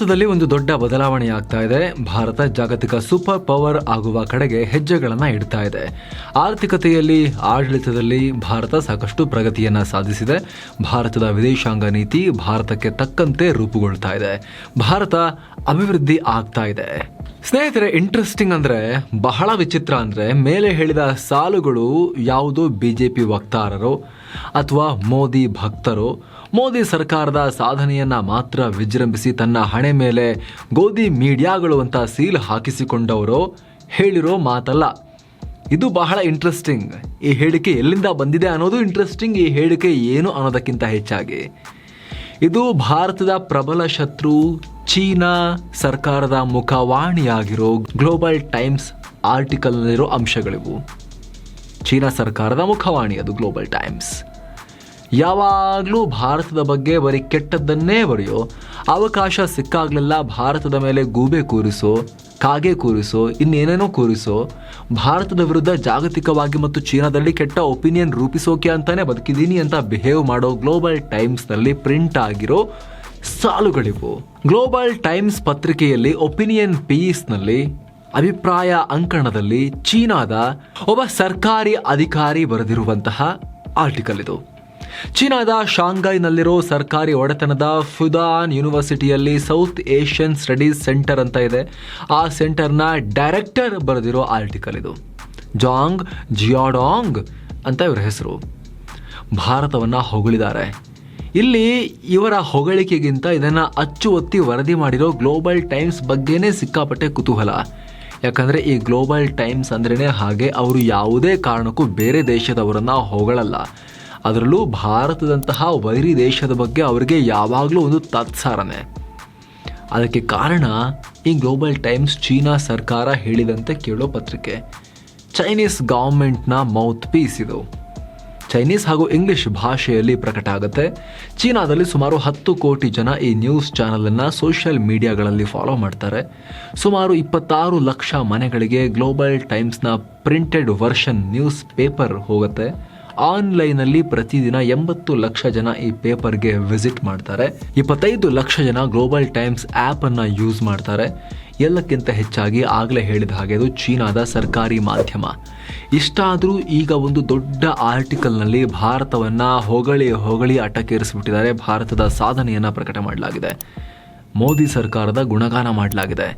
ಭಾರತದಲ್ಲಿ ಒಂದು ದೊಡ್ಡ ಬದಲಾವಣೆ ಆಗ್ತಾ ಇದೆ. ಭಾರತ ಜಾಗತಿಕ ಸೂಪರ್ ಪವರ್ ಆಗುವ ಕಡೆಗೆ ಹೆಜ್ಜೆಗಳನ್ನು ಇಡ್ತಾ ಇದೆ. ಆರ್ಥಿಕತೆಯಲ್ಲಿ, ಆಡಳಿತದಲ್ಲಿ ಭಾರತ ಸಾಕಷ್ಟು ಪ್ರಗತಿಯನ್ನು ಸಾಧಿಸಿದೆ. ಭಾರತದ ವಿದೇಶಾಂಗ ನೀತಿ ಭಾರತಕ್ಕೆ ತಕ್ಕಂತೆ ರೂಪುಗೊಳ್ತಾ ಇದೆ. ಭಾರತ ಅಭಿವೃದ್ಧಿ ಆಗ್ತಾ ಇದೆ. ಸ್ನೇಹಿತರೆ ಇಂಟ್ರೆಸ್ಟಿಂಗ್ ಅಂದ್ರೆ, ಬಹಳ ವಿಚಿತ್ರ ಅಂದ್ರೆ, ಮೇಲೆ ಹೇಳಿದ ಸಾಲುಗಳು ಯಾವುದು ಬಿಜೆಪಿ ವಕ್ತಾರರು ಅಥವಾ ಮೋದಿ ಭಕ್ತರು ಮೋದಿ ಸರ್ಕಾರದ ಸಾಧನೆಯನ್ನ ಮಾತ್ರ ವಿಜೃಂಭಿಸಿ ತನ್ನ ಹಣೆ ಮೇಲೆ ಗೋಧಿ ಮೀಡಿಯಾಗಳು ಅಂತ ಸೀಲ್ ಹಾಕಿಸಿಕೊಂಡವರು ಹೇಳಿರೋ ಮಾತಲ್ಲ. ಇದು ಬಹಳ ಇಂಟ್ರೆಸ್ಟಿಂಗ್ ಈ ಹೇಳಿಕೆ ಎಲ್ಲಿಂದ ಬಂದಿದೆ ಅನ್ನೋದು ಇಂಟ್ರೆಸ್ಟಿಂಗ್ ಈ ಹೇಳಿಕೆ ಏನು ಅನ್ನೋದಕ್ಕಿಂತ ಹೆಚ್ಚಾಗಿ. ಇದು ಭಾರತದ ಪ್ರಬಲ ಶತ್ರು, ಚೀನಾ ಸರ್ಕಾರದ ಮುಖವಾಣಿಯಾಗಿರೋ ಗ್ಲೋಬಲ್ ಟೈಮ್ಸ್ ಆರ್ಟಿಕಲ್ನಲ್ಲಿರೋ ಅಂಶಗಳಿವು. ಚೀನಾ ಸರ್ಕಾರದ ಮುಖವಾಣಿ ಅದು ಗ್ಲೋಬಲ್ ಟೈಮ್ಸ್ ಯಾವಾಗಲೂ ಭಾರತದ ಬಗ್ಗೆ ಬರೀ ಕೆಟ್ಟದ್ದನ್ನೇ ಬರೆಯೋ, ಅವಕಾಶ ಸಿಕ್ಕಾಗಲೆಲ್ಲ ಭಾರತದ ಮೇಲೆ ಗೂಬೆ ಕೂರಿಸೋ, ಕಾಗೆ ಕೂರಿಸೋ, ಇನ್ನೇನೇನೋ ಕೂರಿಸೋ, ಭಾರತದ ವಿರುದ್ಧ ಜಾಗತಿಕವಾಗಿ ಮತ್ತು ಚೀನಾದಲ್ಲಿ ಕೆಟ್ಟ ಒಪಿನಿಯನ್ ರೂಪಿಸೋಕೆ ಅಂತಾನೆ ಬದುಕಿದ್ದೀನಿ ಅಂತ ಬಿಹೇವ್ ಮಾಡೋ ಗ್ಲೋಬಲ್ ಟೈಮ್ಸ್ನಲ್ಲಿ ಪ್ರಿಂಟ್ ಆಗಿರೋ ಸಾಲುಗಳಿವು. ಗ್ಲೋಬಲ್ ಟೈಮ್ಸ್ ಪತ್ರಿಕೆಯಲ್ಲಿ ಒಪಿನಿಯನ್ ಪೀಸ್ನಲ್ಲಿ ಅಭಿಪ್ರಾಯ ಅಂಕಣದಲ್ಲಿ ಚೀನಾದ ಒಬ್ಬ ಸರ್ಕಾರಿ ಅಧಿಕಾರಿ ಬರೆದಿರುವಂತಹ ಆರ್ಟಿಕಲ್ ಇದು. ಚೀನಾದ ಶಾಂಘೈನಲ್ಲಿರೋ ಸರ್ಕಾರಿ ಒಡೆತನದ ಫುದಾನ್ ಯೂನಿವರ್ಸಿಟಿಯಲ್ಲಿ ಸೌತ್ ಏಷ್ಯನ್ ಸ್ಟಡೀಸ್ ಸೆಂಟರ್ ಅಂತ ಇದೆ. ಆ ಸೆಂಟರ್ನ ಡೈರೆಕ್ಟರ್ ಬರೆದಿರೋ ಆರ್ಟಿಕಲ್ ಇದು. ಜಾಂಗ್ ಜಿಯಾಡಾಂಗ್ ಅಂತ ಇವರ ಹೆಸರು. ಭಾರತವನ್ನು ಹೊಗಳಿದ್ದಾರೆ. ಇಲ್ಲಿ ಇವರ ಹೊಗಳಿಕೆಗಿಂತ ಇದನ್ನು ಅಚ್ಚು ಒತ್ತಿ ವರದಿ ಮಾಡಿರೋ ಗ್ಲೋಬಲ್ ಟೈಮ್ಸ್ ಬಗ್ಗೆನೇ ಸಿಕ್ಕಾಪಟ್ಟೆ ಕುತೂಹಲ. ಯಾಕಂದರೆ ಈ ಗ್ಲೋಬಲ್ ಟೈಮ್ಸ್ ಅಂದ್ರೇ ಹಾಗೆ ಅವರು ಯಾವುದೇ ಕಾರಣಕ್ಕೂ ಬೇರೆ ದೇಶದವರನ್ನು ಹೊಗಳಲ್ಲ. ಅದರಲ್ಲೂ ಭಾರತದಂತಹ ವೈರಿ ದೇಶದ ಬಗ್ಗೆ ಅವರಿಗೆ ಯಾವಾಗಲೂ ಒಂದು ತತ್ಸಾರನೆ. ಅದಕ್ಕೆ ಕಾರಣ ಈ ಗ್ಲೋಬಲ್ ಟೈಮ್ಸ್ ಚೀನಾ ಸರ್ಕಾರ ಹೇಳಿದಂತೆ ಕೇಳೋ ಪತ್ರಿಕೆ. ಚೈನೀಸ್ ಗೌರ್ಮೆಂಟ್ನ ಮೌತ್ ಪೀಸ್ ಇದು. ಚೈನೀಸ್ ಹಾಗೂ ಇಂಗ್ಲಿಷ್ ಭಾಷೆಯಲ್ಲಿ ಪ್ರಕಟ ಆಗುತ್ತೆ. ಚೀನಾದಲ್ಲಿ ಸುಮಾರು ಹತ್ತು ಕೋಟಿ ಜನ ಈ ನ್ಯೂಸ್ ಚಾನಲನ್ನು ಸೋಷಿಯಲ್ ಮೀಡಿಯಾಗಳಲ್ಲಿ ಫಾಲೋ ಮಾಡ್ತಾರೆ. ಸುಮಾರು ಇಪ್ಪತ್ತಾರು ಲಕ್ಷ ಮನೆಗಳಿಗೆ ಗ್ಲೋಬಲ್ ಟೈಮ್ಸ್ನ ಪ್ರಿಂಟೆಡ್ ವರ್ಷನ್ ನ್ಯೂಸ್ ಪೇಪರ್ ಹೋಗುತ್ತೆ. ಆನ್ಲೈನಲ್ಲಿ ಪ್ರತಿದಿನ ಎಂಬತ್ತು ಲಕ್ಷ ಜನ ಈ ಪೇಪರ್ಗೆ ವಿಸಿಟ್ ಮಾಡ್ತಾರೆ. ಇಪ್ಪತ್ತೈದು ಲಕ್ಷ ಜನ ಗ್ಲೋಬಲ್ ಟೈಮ್ಸ್ ಆ್ಯಪನ್ನು ಯೂಸ್ ಮಾಡ್ತಾರೆ. ಎಲ್ಲಕ್ಕಿಂತ ಹೆಚ್ಚಾಗಿ ಆಗಲೇ ಹೇಳಿದ ಹಾಗೆ ಅದು ಚೀನಾದ ಸರ್ಕಾರಿ ಮಾಧ್ಯಮ. ಇಷ್ಟಾದರೂ ಈಗ ಒಂದು ದೊಡ್ಡ ಆರ್ಟಿಕಲ್ನಲ್ಲಿ ಭಾರತವನ್ನು ಹೊಗಳಿ ಹೊಗಳಿ ಅಟಕೇರಿಸಿಬಿಟ್ಟಿದ್ದಾರೆ. ಭಾರತದ ಸಾಧನೆಯನ್ನು ಪ್ರಕಟ ಮಾಡಲಾಗಿದೆ. ಮೋದಿ ಸರ್ಕಾರದ ಗುಣಗಾನ ಮಾಡಲಾಗಿದೆ.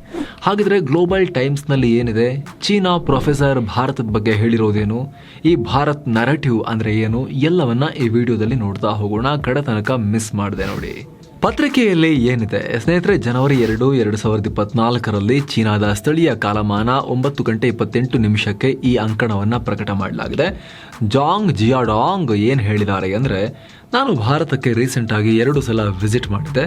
ಹಾಗಿದ್ರೆ ಗ್ಲೋಬಲ್ ಟೈಮ್ಸ್ನಲ್ಲಿ ಏನಿದೆ? ಚೀನಾ ಪ್ರೊಫೆಸರ್ ಭಾರತದ ಬಗ್ಗೆ ಹೇಳಿರೋದೇನು? ಈ ಭಾರತ್ ನರೇಟಿವ್ ಅಂದರೆ ಏನು? ಎಲ್ಲವನ್ನ ಈ ವಿಡಿಯೋದಲ್ಲಿ ನೋಡ್ತಾ ಹೋಗೋಣ. ಕಡೆ ತನಕ ಮಿಸ್ ಮಾಡಿದೆ ನೋಡಿ. ಪತ್ರಿಕೆಯಲ್ಲಿ ಏನಿದೆ? ಸ್ನೇಹಿತರೆ, ಜನವರಿ ಎರಡು ಎರಡು ಸಾವಿರದ ಇಪ್ಪತ್ನಾಲ್ಕರಲ್ಲಿ ಚೀನಾದ ಸ್ಥಳೀಯ ಕಾಲಮಾನ ಒಂಬತ್ತು ಗಂಟೆ ಇಪ್ಪತ್ತೆಂಟು ನಿಮಿಷಕ್ಕೆ ಈ ಅಂಕಣವನ್ನು ಪ್ರಕಟ ಮಾಡಲಾಗಿದೆ. ಜಾಂಗ್ ಜಿಯಾಡಾಂಗ್ ಏನು ಹೇಳಿದ್ದಾರೆ ಅಂದರೆ, ನಾನು ಭಾರತಕ್ಕೆ ರೀಸೆಂಟಾಗಿ ಎರಡು ಸಲ ವಿಸಿಟ್ ಮಾಡಿದೆ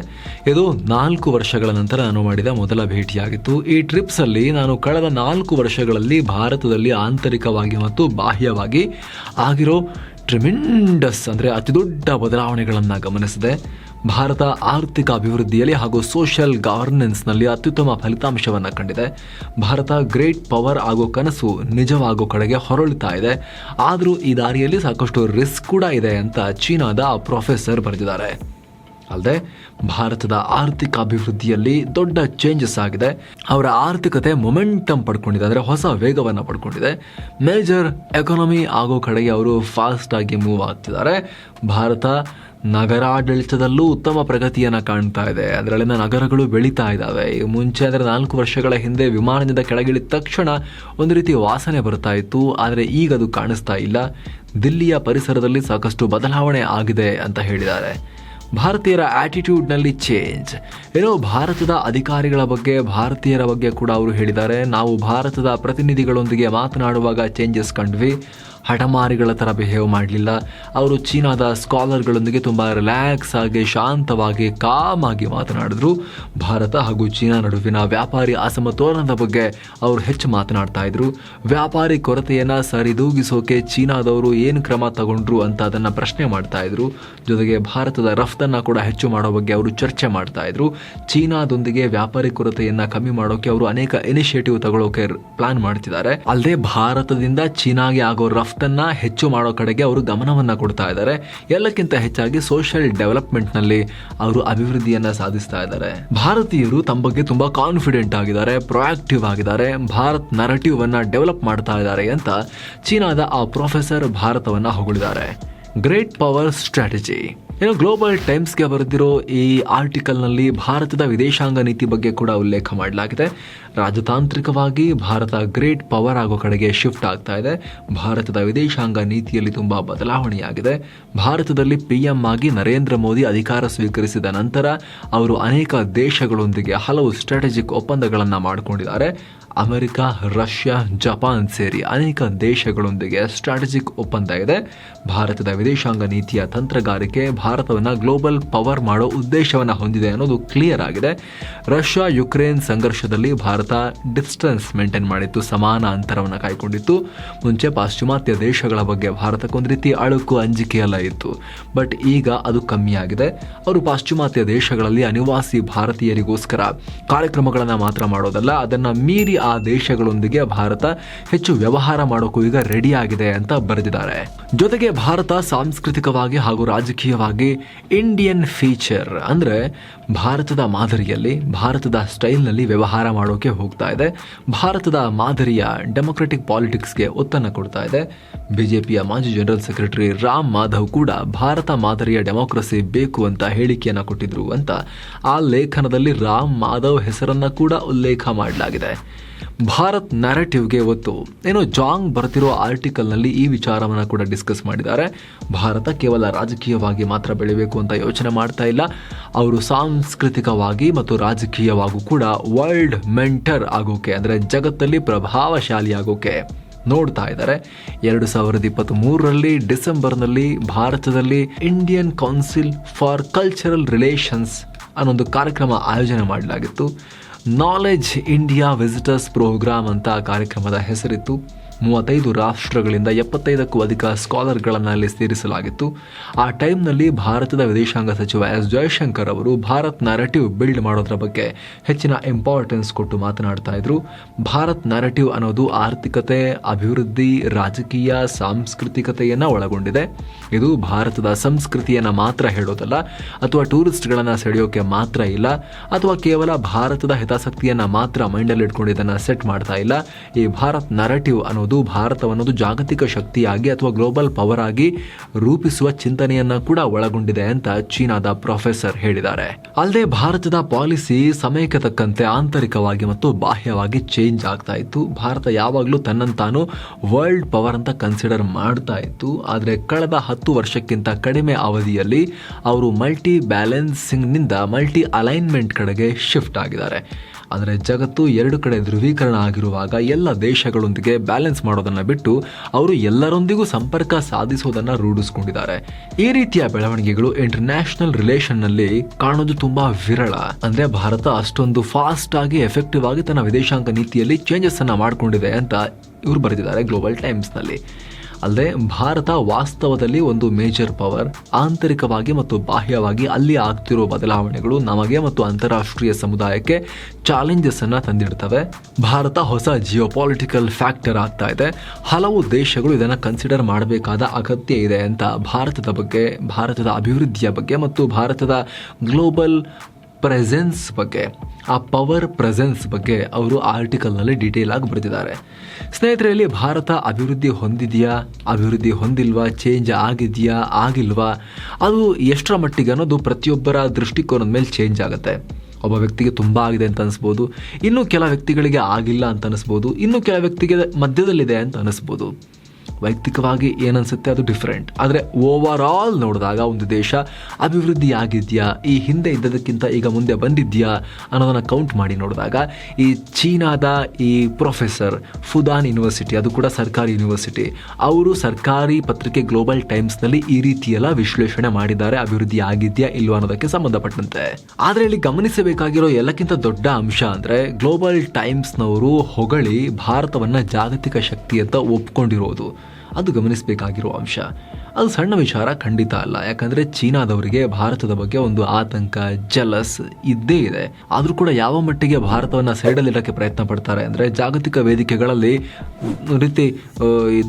ಇದು ನಾಲ್ಕು ವರ್ಷಗಳ ನಂತರ ನಾನು ಮಾಡಿದ ಮೊದಲ ಭೇಟಿಯಾಗಿತ್ತು. ಈ ಟ್ರಿಪ್ಸಲ್ಲಿ ನಾನು ಕಳೆದ ನಾಲ್ಕು ವರ್ಷಗಳಲ್ಲಿ ಭಾರತದಲ್ಲಿ ಆಂತರಿಕವಾಗಿ ಮತ್ತು ಬಾಹ್ಯವಾಗಿ ಆಗಿರೋ ಟ್ರಿಮಿಂಡಸ್ ಅಂದರೆ ಅತಿದೊಡ್ಡ ಬದಲಾವಣೆಗಳನ್ನು ಗಮನಿಸಿದೆ. ಭಾರತ ಆರ್ಥಿಕ ಅಭಿವೃದ್ಧಿಯಲ್ಲಿ ಹಾಗೂ ಸೋಷಿಯಲ್ ಗವರ್ನೆನ್ಸ್ನಲ್ಲಿ ಅತ್ಯುತ್ತಮ ಫಲಿತಾಂಶವನ್ನು ಕಂಡಿದೆ. ಭಾರತ ಗ್ರೇಟ್ ಪವರ್ ಆಗೋ ಕನಸು ನಿಜವಾಗೋ ಕಡೆಗೆ ಹೊರಳುತ್ತಾ ಇದೆ. ಆದರೂ ಈ ದಾರಿಯಲ್ಲಿ ಸಾಕಷ್ಟು ರಿಸ್ಕ್ ಕೂಡ ಇದೆ ಅಂತ ಚೀನಾದ ಪ್ರೊಫೆಸರ್ ಬರೆದಿದ್ದಾರೆ. ಅಲ್ಲದೆ, ಭಾರತದ ಆರ್ಥಿಕ ಅಭಿವೃದ್ಧಿಯಲ್ಲಿ ದೊಡ್ಡ ಚೇಂಜಸ್ ಆಗಿದೆ. ಅವರ ಆರ್ಥಿಕತೆ ಮೊಮೆಂಟಮ್ ಪಡ್ಕೊಂಡಿದೆ ಅಂದರೆ ಹೊಸ ವೇಗವನ್ನು ಪಡ್ಕೊಂಡಿದೆ. ಮೇಜರ್ ಎಕಾನಮಿ ಆಗೋ ಕಡೆಗೆ ಅವರು ಫಾಸ್ಟಾಗಿ ಮೂವ್ ಆಗ್ತಿದ್ದಾರೆ. ಭಾರತ ನಗರಾಡಳಿತದಲ್ಲೂ ಉತ್ತಮ ಪ್ರಗತಿಯನ್ನು ಕಾಣ್ತಾ ಇದೆ. ಅದರಲ್ಲಿನ ನಗರಗಳು ಬೆಳೀತಾ ಇದ್ದಾವೆ ಮುಂಚೆ ಅಂದರೆ ನಾಲ್ಕು ವರ್ಷಗಳ ಹಿಂದೆ ವಿಮಾನದಿಂದ ಕೆಳಗಿಳಿದ ತಕ್ಷಣ ಒಂದು ರೀತಿ ವಾಸನೆ ಬರ್ತಾ ಇತ್ತು. ಆದರೆ ಈಗ ಅದು ಕಾಣಿಸ್ತಾ ಇಲ್ಲ. ದಿಲ್ಲಿಯ ಪರಿಸರದಲ್ಲಿ ಸಾಕಷ್ಟು ಬದಲಾವಣೆ ಆಗಿದೆ ಅಂತ ಹೇಳಿದ್ದಾರೆ. ಭಾರತೀಯರ ಆಟಿಟ್ಯೂಡ್ನಲ್ಲಿ ಚೇಂಜ್ ಏನೋ ಭಾರತದ ಅಧಿಕಾರಿಗಳ ಬಗ್ಗೆ, ಭಾರತೀಯರ ಬಗ್ಗೆ ಕೂಡ ಅವರು ಹೇಳಿದ್ದಾರೆ. ನಾವು ಭಾರತದ ಪ್ರತಿನಿಧಿಗಳೊಂದಿಗೆ ಮಾತನಾಡುವಾಗ ಚೇಂಜಸ್ ಕಂಡ್ವಿ. ಹಠಮಾರಿಗಳ ಥರ ಬಿಹೇವ್ ಮಾಡಲಿಲ್ಲ. ಅವರು ಚೀನಾದ ಸ್ಕಾಲರ್ಗಳೊಂದಿಗೆ ತುಂಬ ರಿಲ್ಯಾಕ್ಸ್ ಆಗಿ, ಶಾಂತವಾಗಿ ಕಾಮ್ ಆಗಿ ಮಾತನಾಡಿದ್ರು. ಭಾರತ ಹಾಗೂ ಚೀನಾ ನಡುವಿನ ವ್ಯಾಪಾರಿ ಅಸಮತೋಲನದ ಬಗ್ಗೆ ಅವರು ಹೆಚ್ಚು ಮಾತನಾಡ್ತಾ ಇದ್ರು. ವ್ಯಾಪಾರಿ ಕೊರತೆಯನ್ನು ಸರಿದೂಗಿಸೋಕೆ ಚೀನಾದವರು ಏನು ಕ್ರಮ ತಗೊಂಡ್ರು ಅಂತ ಅದನ್ನು ಪ್ರಶ್ನೆ ಮಾಡ್ತಾ ಇದ್ರು. ಜೊತೆಗೆ ಭಾರತದ ರಫ್ತನ್ನು ಕೂಡ ಹೆಚ್ಚು ಮಾಡೋ ಬಗ್ಗೆ ಅವರು ಚರ್ಚೆ ಮಾಡ್ತಾ ಇದ್ರು. ಚೀನಾದೊಂದಿಗೆ ವ್ಯಾಪಾರಿ ಕೊರತೆಯನ್ನು ಕಮ್ಮಿ ಮಾಡೋಕೆ ಅವರು ಅನೇಕ ಇನಿಷಿಯೇಟಿವ್ ತಗೊಳ್ಳೋಕೆ ಪ್ಲಾನ್ ಮಾಡ್ತಿದ್ದಾರೆ. ಅಲ್ಲದೆ ಭಾರತದಿಂದ ಚೀನಾಗೆ ಆಗೋ ರಫ್ತು ಅನ್ನ ಹೆಚ್ಚು ಮಾಡೋ ಕಡೆಗೆ ಅವರು ಗಮನವನ್ನು ಕೊಡ್ತಾ ಇದ್ದಾರೆ. ಎಲ್ಲಕ್ಕಿಂತ ಹೆಚ್ಚಾಗಿ ಸೋಷಿಯಲ್ ಡೆವಲಪ್ಮೆಂಟ್ನಲ್ಲಿ ಅವರು ಅಭಿವೃದ್ಧಿಯನ್ನ ಸಾಧಿಸ್ತಾ ಇದ್ದಾರೆ. ಭಾರತೀಯರು ತಮ್ಮ ಬಗ್ಗೆ ತುಂಬಾ ಕಾನ್ಫಿಡೆಂಟ್ ಆಗಿದ್ದಾರೆ ಪ್ರೊಆಕ್ಟಿವ್ ಆಗಿದ್ದಾರೆ. ಭಾರತ್ ನರಟಿವ್ ಡೆವಲಪ್ ಮಾಡ್ತಾ ಇದ್ದಾರೆ ಅಂತ ಚೀನಾದ ಆ ಪ್ರೊಫೆಸರ್ ಭಾರತವನ್ನ ಹೊಗಳಿದ್ದಾರೆ. ಗ್ರೇಟ್ ಪವರ್ ಸ್ಟ್ರಾಟಜಿ ಇನ್ನು ಗ್ಲೋಬಲ್ ಟೈಮ್ಸ್ಗೆ ಬರೆದಿರೋ ಈ ಆರ್ಟಿಕಲ್ನಲ್ಲಿ ಭಾರತದ ವಿದೇಶಾಂಗ ನೀತಿ ಬಗ್ಗೆ ಕೂಡ ಉಲ್ಲೇಖ ಮಾಡಲಾಗಿದೆ. ರಾಜತಾಂತ್ರಿಕವಾಗಿ ಭಾರತ ಗ್ರೇಟ್ ಪವರ್ ಆಗೋ ಕಡೆಗೆ ಶಿಫ್ಟ್ ಆಗ್ತಾ ಇದೆ. ಭಾರತದ ವಿದೇಶಾಂಗ ನೀತಿಯಲ್ಲಿ ತುಂಬ ಬದಲಾವಣೆಯಾಗಿದೆ. ಭಾರತದಲ್ಲಿ ಪಿಎಂ ಆಗಿ ನರೇಂದ್ರ ಮೋದಿ ಅಧಿಕಾರ ಸ್ವೀಕರಿಸಿದ ನಂತರ ಅವರು ಅನೇಕ ದೇಶಗಳೊಂದಿಗೆ ಹಲವು ಸ್ಟ್ರಾಟಜಿಕ್ ಒಪ್ಪಂದಗಳನ್ನು ಮಾಡಿಕೊಂಡಿದ್ದಾರೆ. ಅಮೆರಿಕ, ರಷ್ಯಾ, ಜಪಾನ್ ಸೇರಿ ಅನೇಕ ದೇಶಗಳೊಂದಿಗೆ ಸ್ಟ್ರಾಟಜಿಕ್ ಒಪ್ಪಂದ ಇದೆ. ಭಾರತದ ವಿದೇಶಾಂಗ ನೀತಿಯ ತಂತ್ರಗಾರಿಕೆ ಭಾರತವನ್ನು ಗ್ಲೋಬಲ್ ಪವರ್ ಮಾಡೋ ಉದ್ದೇಶವನ್ನು ಹೊಂದಿದೆ ಅನ್ನೋದು ಕ್ಲಿಯರ್ ಆಗಿದೆ. ರಷ್ಯಾ ಯುಕ್ರೇನ್ ಸಂಘರ್ಷದಲ್ಲಿ ಭಾರತ ಡಿಸ್ಟೆನ್ಸ್ ಮೇಂಟೈನ್ ಮಾಡಿತ್ತು, ಸಮಾನ ಅಂತರವನ್ನು ಕಾಯ್ಕೊಂಡಿತ್ತು. ಮುಂಚೆ ಪಾಶ್ಚಿಮಾತ್ಯ ದೇಶಗಳ ಬಗ್ಗೆ ಭಾರತಕ್ಕೊಂದು ರೀತಿ ಅಳುಕು ಅಂಜಿಕೆಯೆಲ್ಲ ಇತ್ತು. ಬಟ್ ಈಗ ಅದು ಕಮ್ಮಿಯಾಗಿದೆ ಅವರು ಪಾಶ್ಚಿಮಾತ್ಯ ದೇಶಗಳಲ್ಲಿ ಅನಿವಾಸಿ ಭಾರತೀಯರಿಗೋಸ್ಕರ ಕಾರ್ಯಕ್ರಮಗಳನ್ನು ಮಾತ್ರ ಮಾಡೋದಲ್ಲ, ಅದನ್ನು ಮೀರಿ ಆ ದೇಶಗಳೊಂದಿಗೆ ಭಾರತ ಹೆಚ್ಚು ವ್ಯವಹಾರ ಮಾಡೋಕ್ಕೂ ಈಗ ರೆಡಿ ಆಗಿದೆ ಅಂತ ಬರೆದಿದ್ದಾರೆ. ಜೊತೆಗೆ ಭಾರತ ಸಾಂಸ್ಕೃತಿಕವಾಗಿ ಹಾಗೂ ರಾಜಕೀಯವಾಗಿ ಇಂಡಿಯನ್ ಫೀಚರ್ ಅಂದರೆ ಭಾರತದ ಮಾದರಿಯಲ್ಲಿ, ಭಾರತದ ಸ್ಟೈಲ್ನಲ್ಲಿ ವ್ಯವಹಾರ ಮಾಡೋಕೆ ಹೋಗ್ತಾ ಇದೆ. ಭಾರತದ ಮಾದರಿಯ ಡೆಮೊಕ್ರೆಟಿಕ್ ಪಾಲಿಟಿಕ್ಸ್ಗೆ ಒತ್ತನ್ನು ಕೊಡ್ತಾ ಇದೆ. ಪಿಯ ಮಾಜಿ ಜನರಲ್ ಸೆಕ್ರೆಟರಿ ರಾಮ್ ಮಾಧವ್ ಕೂಡ ಭಾರತ ಮಾದರಿಯ ಡೆಮೋಕ್ರಸಿ ಬೇಕು ಅಂತ ಹೇಳಿಕೆಯನ್ನು ಕೊಟ್ಟಿದ್ರು ಅಂತ ಆ ಲೇಖನದಲ್ಲಿ ರಾಮ್ ಮಾಧವ್ ಹೆಸರನ್ನು ಕೂಡ ಉಲ್ಲೇಖ ಮಾಡಲಾಗಿದೆ. ಭಾರತ್ ನ್ಯಾರೇಟಿವ್ಗೆ ಒತ್ತು ಏನು ಜಾಂಗ್ ಬರ್ತಿರೋ ಆರ್ಟಿಕಲ್ನಲ್ಲಿ ಈ ವಿಚಾರವನ್ನು ಕೂಡ ಡಿಸ್ಕಸ್ ಮಾಡಿದ್ದಾರೆ. ಭಾರತ ಕೇವಲ ರಾಜಕೀಯವಾಗಿ ಮಾತ್ರ ಬೆಳಿಬೇಕು ಅಂತ ಯೋಚನೆ ಮಾಡ್ತಾ ಇಲ್ಲ. ಅವರು ಸಾಂಸ್ಕೃತಿಕವಾಗಿ ಮತ್ತು ರಾಜಕೀಯವಾಗೂ ಕೂಡ ವರ್ಲ್ಡ್ ಮೆಂಟರ್ ಆಗೋಕೆ, ಅಂದರೆ ಜಗತ್ತಲ್ಲಿ ಪ್ರಭಾವಶಾಲಿ ಆಗೋಕೆ ನೋಡ್ತಾ ಇದ್ದಾರೆ. ಎರಡು ಸಾವಿರದ ಇಪ್ಪತ್ತ್ ಮೂರರಲ್ಲಿ ಡಿಸೆಂಬರ್ನಲ್ಲಿ ಭಾರತದಲ್ಲಿ Indian Council for Cultural Relations ಅನ್ನೊಂದು ಕಾರ್ಯಕ್ರಮ ಆಯೋಜನೆ ಮಾಡಲಾಗಿತ್ತು. ನಾಲೆಜ್ ಇಂಡಿಯಾ ವಿಸಿಟರ್ಸ್ ಪ್ರೋಗ್ರಾಮ್ ಅಂತ ಕಾರ್ಯಕ್ರಮದ ಹೆಸರಿತ್ತು. ಮೂವತ್ತೈದು ರಾಷ್ಟ್ರಗಳಿಂದ ಎಪ್ಪತ್ತೈದಕ್ಕೂ ಅಧಿಕ ಸ್ಕಾಲರ್ಗಳನ್ನು ಅಲ್ಲಿ ಸೇರಿಸಲಾಗಿತ್ತು. ಆ ಟೈಮ್ನಲ್ಲಿ ಭಾರತದ ವಿದೇಶಾಂಗ ಸಚಿವ ಎಸ್ ಜಯಶಂಕರ್ ಅವರು ಭಾರತ್ ನ್ಯಾರೇಟಿವ್ ಬಿಲ್ಡ್ ಮಾಡೋದ್ರ ಬಗ್ಗೆ ಹೆಚ್ಚಿನ ಇಂಪಾರ್ಟೆನ್ಸ್ ಕೊಟ್ಟು ಮಾತನಾಡ್ತಾ ಇದ್ರು. ಭಾರತ್ ನ್ಯಾರೇಟಿವ್ ಅನ್ನೋದು ಆರ್ಥಿಕತೆ, ಅಭಿವೃದ್ಧಿ, ರಾಜಕೀಯ, ಸಾಂಸ್ಕೃತಿಕತೆಯನ್ನು ಒಳಗೊಂಡಿದೆ. ಇದು ಭಾರತದ ಸಂಸ್ಕೃತಿಯನ್ನು ಮಾತ್ರ ಹೇಳೋದಲ್ಲ, ಅಥವಾ ಟೂರಿಸ್ಟ್ಗಳನ್ನು ಸೆಳೆಯೋಕೆ ಮಾತ್ರ ಇಲ್ಲ, ಅಥವಾ ಕೇವಲ ಭಾರತದ ಹಿತಾಸಕ್ತಿಯನ್ನು ಮಾತ್ರ ಮೈಂಡಲ್ಲಿ ಇಟ್ಕೊಂಡು ಇದನ್ನು ಸೆಟ್ ಮಾಡ್ತಾ ಇಲ್ಲ. ಈ ಭಾರತ್ ನರೇಟಿವ್ ಅನ್ನೋದು ಭಾರತವನ್ನೊಂದು ಜಾಗತಿಕ ಶಕ್ತಿಯಾಗಿ ಅಥವಾ ಗ್ಲೋಬಲ್ ಪವರ್ ಆಗಿ ರೂಪಿಸುವ ಚಿಂತನೆಯನ್ನ ಕೂಡ ಒಳಗೊಂಡಿದೆ ಅಂತ ಚೀನಾದ ಪ್ರೊಫೆಸರ್ ಹೇಳಿದ್ದಾರೆ. ಅಲ್ಲದೆ ಭಾರತದ ಪಾಲಿಸಿ ಸಮಯಕ್ಕೆ ತಕ್ಕಂತೆ ಆಂತರಿಕವಾಗಿ ಮತ್ತು ಬಾಹ್ಯವಾಗಿ ಚೇಂಜ್ ಆಗ್ತಾ ಇತ್ತು. ಭಾರತ ಯಾವಾಗಲೂ ತನ್ನಂತಾನು ವರ್ಲ್ಡ್ ಪವರ್ ಅಂತ ಕನ್ಸಿಡರ್ ಮಾಡ್ತಾ ಇತ್ತು. ಆದರೆ ಕಳೆದ ಹತ್ತು ವರ್ಷಕ್ಕಿಂತ ಕಡಿಮೆ ಅವಧಿಯಲ್ಲಿ ಅವರು ಮಲ್ಟಿ ಬ್ಯಾಲೆನ್ಸಿಂಗ್ನಿಂದ ಮಲ್ಟಿ ಅಲೈನ್ಮೆಂಟ್ ಕಡೆಗೆ ಶಿಫ್ಟ್ ಆಗಿದ್ದಾರೆ. ಅಂದರೆ ಜಗತ್ತು ಎರಡು ಕಡೆ ಧ್ರುವೀಕರಣ ಆಗಿರುವಾಗ ಎಲ್ಲ ದೇಶಗಳೊಂದಿಗೆ ಬ್ಯಾಲೆನ್ಸ್ ಮಾಡೋದನ್ನು ಬಿಟ್ಟು ಅವರು ಎಲ್ಲರೊಂದಿಗೂ ಸಂಪರ್ಕ ಸಾಧಿಸೋದನ್ನು ರೂಢಿಸ್ಕೊಂಡಿದ್ದಾರೆ. ಈ ರೀತಿಯ ಬೆಳವಣಿಗೆಗಳು ಇಂಟರ್ನ್ಯಾಷನಲ್ ರಿಲೇಷನ್ನಲ್ಲಿ ಕಾಣೋದು ತುಂಬಾ ವಿರಳ. ಅಂದರೆ ಭಾರತ ಅಷ್ಟೊಂದು ಫಾಸ್ಟ್ ಆಗಿ ಎಫೆಕ್ಟಿವ್ ಆಗಿ ತನ್ನ ವಿದೇಶಾಂಗ ನೀತಿಯಲ್ಲಿ ಚೇಂಜಸ್ ಅನ್ನ ಮಾಡಿಕೊಂಡಿದೆ ಅಂತ ಇವರು ಬರೆದಿದ್ದಾರೆ ಗ್ಲೋಬಲ್ ಟೈಮ್ಸ್ನಲ್ಲಿ ಅಲ್ಲದೆ ಭಾರತ ವಾಸ್ತವದಲ್ಲಿ ಒಂದು ಮೇಜರ್ ಪವರ್ ಆಂತರಿಕವಾಗಿ ಮತ್ತು ಬಾಹ್ಯವಾಗಿ ಅಲ್ಲಿ ಆಗ್ತಿರೋ ಬದಲಾವಣೆಗಳು ನಮಗೆ ಮತ್ತು ಅಂತಾರಾಷ್ಟ್ರೀಯ ಸಮುದಾಯಕ್ಕೆ ಚಾಲೆಂಜಸ್ ಅನ್ನ ತಂದಿಡ್ತವೆ. ಭಾರತ ಹೊಸ ಜಿಯೋಪಾಲಿಟಿಕಲ್ ಫ್ಯಾಕ್ಟರ್ ಆಗ್ತಾ ಇದೆ. ಹಲವು ದೇಶಗಳು ಇದನ್ನು ಕನ್ಸಿಡರ್ ಮಾಡಬೇಕಾದ ಅಗತ್ಯ ಇದೆ ಅಂತ ಭಾರತದ ಬಗ್ಗೆ, ಭಾರತದ ಅಭಿವೃದ್ಧಿಯ ಬಗ್ಗೆ ಮತ್ತು ಭಾರತದ ಗ್ಲೋಬಲ್ ಪ್ರೆಸೆನ್ಸ್ ಬಗ್ಗೆ, ಆ ಪವರ್ ಪ್ರೆಸೆನ್ಸ್ ಬಗ್ಗೆ ಅವರು ಆರ್ಟಿಕಲ್ನಲ್ಲಿ ಡೀಟೇಲ್ ಆಗಿ ಬರೆದಿದ್ದಾರೆ. ಸ್ನೇಹಿತರಲ್ಲಿ, ಭಾರತ ಅಭಿವೃದ್ಧಿ ಹೊಂದಿದೆಯಾ? ಅಭಿವೃದ್ಧಿ ಹೊಂದಿಲ್ವಾ? ಚೇಂಜ್ ಆಗಿದೆಯಾ? ಆಗಿಲ್ವಾ? ಅದು ಎಷ್ಟರ ಮಟ್ಟಿಗೆ ಅನ್ನೋದು ಪ್ರತಿಯೊಬ್ಬರ ದೃಷ್ಟಿಕೋನದ ಮೇಲೆ ಚೇಂಜ್ ಆಗುತ್ತೆ. ಒಬ್ಬ ವ್ಯಕ್ತಿಗೆ ತುಂಬ ಆಗಿದೆ ಅಂತ ಅನಿಸ್ಬೋದು. ಇನ್ನು ಕೆಲ ವ್ಯಕ್ತಿಗಳಿಗೆ ಆಗಿಲ್ಲ ಅಂತ ಅನಿಸ್ಬೋದು. ಇನ್ನು ಕೆಲ ವ್ಯಕ್ತಿಗೆ ಮಧ್ಯದಲ್ಲಿದೆ ಅಂತ ಅನಿಸ್ಬೋದು. ವೈಯಕ್ತಿಕವಾಗಿ ಏನನ್ಸುತ್ತೆ ಅದು ಡಿಫ್ರೆಂಟ್ ಆದರೆ ಓವರ್ ಆಲ್ ನೋಡಿದಾಗ ಒಂದು ದೇಶ ಅಭಿವೃದ್ಧಿ ಆಗಿದೆಯಾ ಈ ಹಿಂದೆ ಇದ್ದದಕ್ಕಿಂತ ಈಗ ಮುಂದೆ ಬಂದಿದೆಯಾ? ಅನ್ನೋದನ್ನು ಕೌಂಟ್ ಮಾಡಿ ನೋಡಿದಾಗ ಈ ಚೀನಾದ ಈ ಪ್ರೊಫೆಸರ್ ಫುದಾನ್ ಯೂನಿವರ್ಸಿಟಿ ಅದು ಕೂಡ ಸರ್ಕಾರಿ ಯೂನಿವರ್ಸಿಟಿ ಅವರು ಸರ್ಕಾರಿ ಪತ್ರಿಕೆ ಗ್ಲೋಬಲ್ ಟೈಮ್ಸ್ನಲ್ಲಿ ಈ ರೀತಿಯೆಲ್ಲ ವಿಶ್ಲೇಷಣೆ ಮಾಡಿದ್ದಾರೆ, ಅಭಿವೃದ್ಧಿ ಆಗಿದೆಯಾ ಇಲ್ವಾ ಅನ್ನೋದಕ್ಕೆ ಸಂಬಂಧಪಟ್ಟಂತೆ. ಆದರೆ ಇಲ್ಲಿ ಗಮನಿಸಬೇಕಾಗಿರೋ ಎಲ್ಲಕ್ಕಿಂತ ದೊಡ್ಡ ಅಂಶ ಅಂದರೆ ಗ್ಲೋಬಲ್ ಟೈಮ್ಸ್ನವರು ಹೊಗಳಿ ಭಾರತವನ್ನು ಜಾಗತಿಕ ಶಕ್ತಿ ಅಂತ ಒಪ್ಕೊಂಡಿರೋದು. ಅದು ಗಮನಿಸಬೇಕಾಗಿರುವ ಅಂಶ. ಅದು ಸಣ್ಣ ವಿಚಾರ ಖಂಡಿತ ಅಲ್ಲ. ಯಾಕಂದ್ರೆ ಚೀನಾದವರಿಗೆ ಭಾರತದ ಬಗ್ಗೆ ಒಂದು ಆತಂಕ, ಜಲಸ್ ಇದ್ದೇ ಇದೆ. ಆದರೂ ಕೂಡ ಯಾವ ಮಟ್ಟಿಗೆ ಭಾರತವನ್ನ ಸೈಡಲ್ಲಿ ಇಡಕ್ಕೆ ಪ್ರಯತ್ನ ಪಡ್ತಾರೆ ಅಂದ್ರೆ ಜಾಗತಿಕ ವೇದಿಕೆಗಳಲ್ಲಿ ರೀತಿ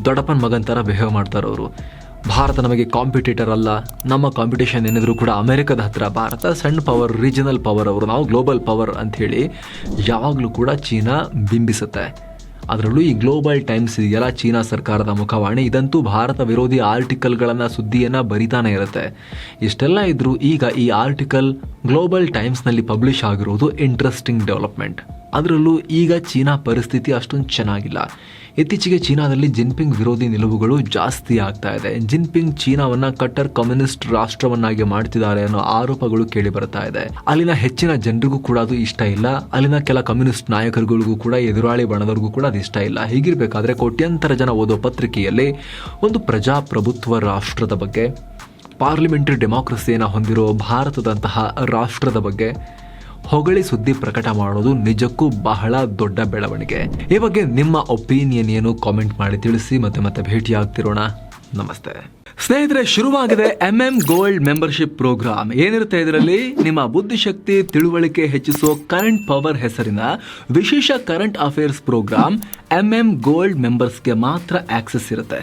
ದೊಡ್ಡಪ್ಪನ ಮಗನ ಥರ ಬಿಹೇವ್ ಮಾಡ್ತಾರೆ ಅವರು. ಭಾರತ ನಮಗೆ ಕಾಂಪಿಟೇಟರ್ ಅಲ್ಲ. ನಮ್ಮ ಕಾಂಪಿಟೇಷನ್ ಏನಿದ್ರು ಕೂಡ ಅಮೆರಿಕದ ಹತ್ರ ಭಾರತ ಸಣ್ಣ ಪವರ್ ರೀಜನಲ್ ಪವರ್ ಅವರು, ನಾವು ಗ್ಲೋಬಲ್ ಪವರ್ ಅಂಥೇಳಿ ಯಾವಾಗಲೂ ಕೂಡ ಚೀನಾ ಬಿಂಬಿಸುತ್ತೆ. ಅದರಲ್ಲೂ ಈ ಗ್ಲೋಬಲ್ ಟೈಮ್ಸ್ ಇದೆಯಲ್ಲ? ಚೀನಾ ಸರ್ಕಾರದ ಮುಖವಾಣಿ. ಇದಂತೂ ಭಾರತ ವಿರೋಧಿ ಆರ್ಟಿಕಲ್ಗಳನ್ನು ಸುದ್ದಿಯನ್ನು ಬರಿತಾನೆ ಇರುತ್ತೆ. ಇಷ್ಟೆಲ್ಲ ಇದ್ದರೂ ಈಗ ಈ ಆರ್ಟಿಕಲ್ ಗ್ಲೋಬಲ್ ಟೈಮ್ಸ್ನಲ್ಲಿ ಪಬ್ಲಿಷ್ ಆಗಿರೋದು ಇಂಟ್ರೆಸ್ಟಿಂಗ್ ಡೆವಲಪ್ಮೆಂಟ್ ಅದರಲ್ಲೂ ಈಗ ಚೀನಾ ಪರಿಸ್ಥಿತಿ ಅಷ್ಟೊಂದು ಚೆನ್ನಾಗಿಲ್ಲ. ಇತ್ತೀಚೆಗೆ ಚೀನಾದಲ್ಲಿ ಜಿನ್ಪಿಂಗ್ ವಿರೋಧಿ ನಿಲುವುಗಳು ಜಾಸ್ತಿ ಆಗ್ತಾ ಇದೆ. ಜಿನ್ಪಿಂಗ್ ಚೀನಾವನ್ನ ಕಟ್ಟರ್ ಕಮ್ಯುನಿಸ್ಟ್ ರಾಷ್ಟ್ರವನ್ನಾಗಿ ಮಾಡ್ತಿದ್ದಾರೆ ಅನ್ನೋ ಆರೋಪಗಳು ಕೇಳಿ ಬರ್ತಾ ಇದೆ. ಅಲ್ಲಿನ ಹೆಚ್ಚಿನ ಜನರಿಗೂ ಕೂಡ ಅದು ಇಷ್ಟ ಇಲ್ಲ. ಅಲ್ಲಿನ ಕೆಲ ಕಮ್ಯುನಿಸ್ಟ್ ನಾಯಕರುಗಳಿಗೂ ಕೂಡ, ಎದುರಾಳಿ ಬಣದವರಿಗೂ ಕೂಡ ಅದು ಇಷ್ಟ ಇಲ್ಲ. ಹೀಗಿರ್ಬೇಕಾದ್ರೆ ಕೋಟ್ಯಂತರ ಜನ ಓದೋ ಪತ್ರಿಕೆಯಲ್ಲಿ ಒಂದು ಪ್ರಜಾಪ್ರಭುತ್ವ ರಾಷ್ಟ್ರದ ಬಗ್ಗೆ, ಪಾರ್ಲಿಮೆಂಟರಿ ಡೆಮಾಕ್ರಸಿಯನ್ನು ಹೊಂದಿರೋ ಭಾರತದಂತಹ ರಾಷ್ಟ್ರದ ಬಗ್ಗೆ ಹೊಗಳಿ ಸುದ್ದಿ ಪ್ರಕಟ ಮಾಡೋದು ನಿಜಕ್ಕೂ ಬಹಳ ದೊಡ್ಡ ಬೆಳವಣಿಗೆ. ಈ ಬಗ್ಗೆ ನಿಮ್ಮ ಒಪಿನಿಯನ್ ಏನು ಕಾಮೆಂಟ್ ಮಾಡಿ ತಿಳಿಸಿ ಮತ್ತೆ ಮತ್ತೆ ಭೇಟಿ ಆಗ್ತಿರೋಣ ನಮಸ್ತೆ. ಸ್ನೇಹಿತರೆ, ಶುರುವಾಗಿದೆ M M gold membership program ಏನಿರುತ್ತೆ ಇದರಲ್ಲಿ? ನಿಮ್ಮ ಬುದ್ಧಿಶಕ್ತಿ, ತಿಳುವಳಿಕೆ ಹೆಚ್ಚಿಸೋ ಕರೆಂಟ್ ಪವರ್ ಹೆಸರಿನ ವಿಶೇಷ current affairs program M M gold ಮೆಂಬರ್ಸ್ಗೆ ಮಾತ್ರ ಆಕ್ಸೆಸ್ ಇರುತ್ತೆ.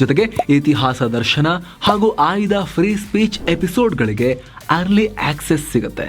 ಜೊತೆಗೆ ಇತಿಹಾಸ ದರ್ಶನ ಹಾಗೂ ಆಯ್ದ ಫ್ರೀ ಸ್ಪೀಚ್ ಎಪಿಸೋಡ್ಗಳಿಗೆ ಅರ್ಲಿ ಆಕ್ಸೆಸ್ ಸಿಗುತ್ತೆ.